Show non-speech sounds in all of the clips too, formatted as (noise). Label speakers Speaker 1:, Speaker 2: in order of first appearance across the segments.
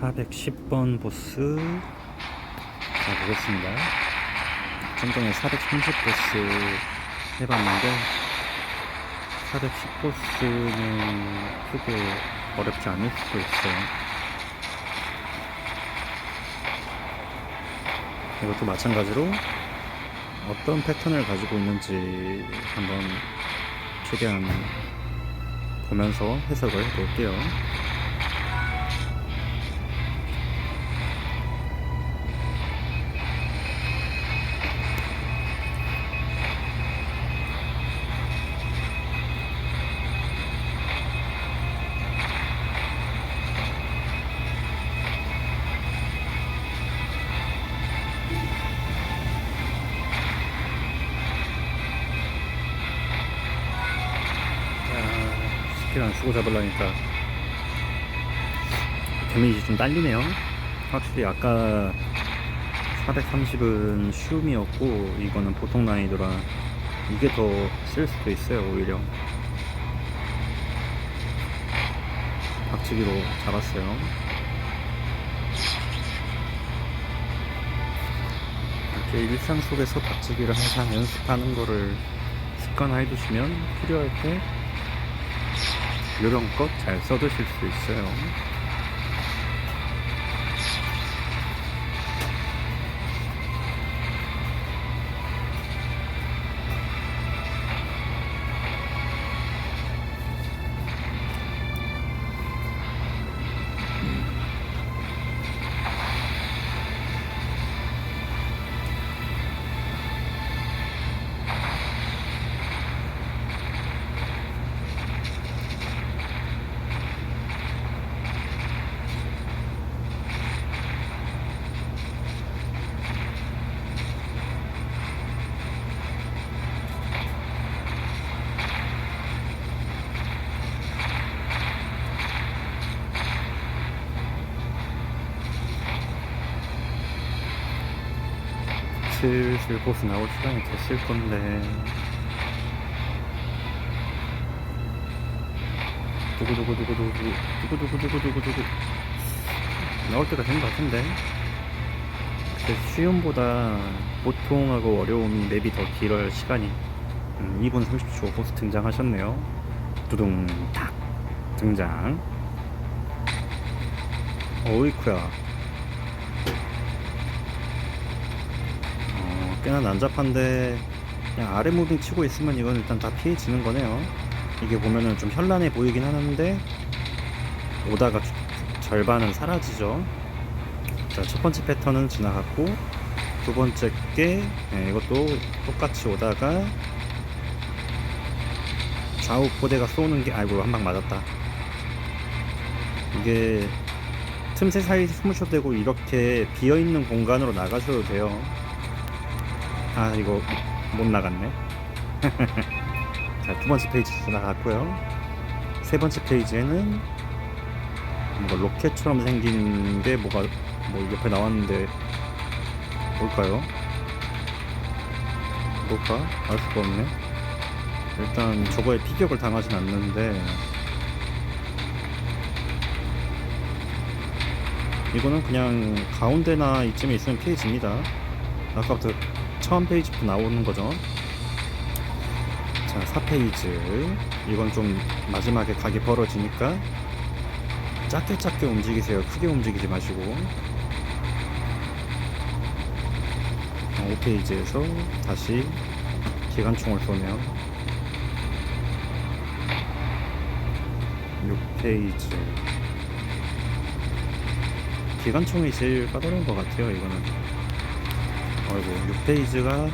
Speaker 1: 410번 보스. 자 보겠습니다. 좀 전에 430 보스 해봤는데 410 보스는 크게 어렵지 않을 수도 있어요. 이것도 마찬가지로 어떤 패턴을 가지고 있는지 한번 최대한 보면서 해석을 해볼게요. 안 쓰고 잡으려니까 데미지 좀 딸리네요. 확실히 아까 430은 쉬움이었고 이거는 보통 난이도라 이게 더 쓸 수도 있어요 오히려 박치기로 잡았어요 이렇게 일상 속에서 박치기를 항상 연습하는 거를 습관화해 두시면 필요할 때 요령껏 잘 써드실 수 있어요. 슬슬 보스 나올 시간이 됐을 건데. 두구두구두구두구 두구두구두구두구두구. 나올 때가 된 것 같은데. 쉬움보다 보통하고 어려움이 맵이 더 길어요 시간이 음, 2분 30초 보스 등장하셨네요. 두둥 탁 등장. 어이쿠야 꽤나 난잡한데 그냥 아래 무빙 치고 있으면 이건 일단 다 피해지는 거네요. 이게 보면은 좀 현란해 보이긴 하는데 오다가 주- 절반은 사라지죠. 자 첫 번째 패턴은 지나갔고 두 번째 게 네, 이것도 똑같이 오다가 좌우 포대가 쏘는 게 아이고 한 방 맞았다. 이게 틈새 사이 숨으셔도 되고 이렇게 비어있는 공간으로 나가셔도 돼요 아 이거 못 나갔네 (laughs) 자 두 번째 페이지 지나갔고요 세 번째 페이지에는 뭔가 로켓처럼 생긴 게 뭐가 뭐 옆에 나왔는데 뭘까요? 뭘까? 알 수가 없네 일단 저거에 피격을 당하진 않는데 이거는 그냥 가운데나 이쯤에 있으면 피해집니다 아까부터 처음 페이지부터 나오는 거죠. 자, 4페이지. 이건 좀 마지막에 각이 벌어지니까 작게 작게 움직이세요. 크게 움직이지 마시고. 5페이지에서 다시 기관총을 쏘네요. 6페이지. 기관총이 제일 까다로운 것 같아요, 이거는. 아이고 6페이지가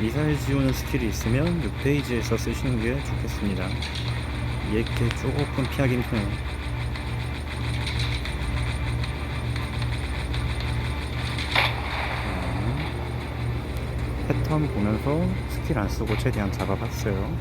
Speaker 1: 미사일 지우는 스킬이 있으면 6페이지에서 쓰시는 게 좋겠습니다. 이렇게 조금 피하기 힘드네요. 자, 패턴 보면서 스킬 안 쓰고 최대한 잡아봤어요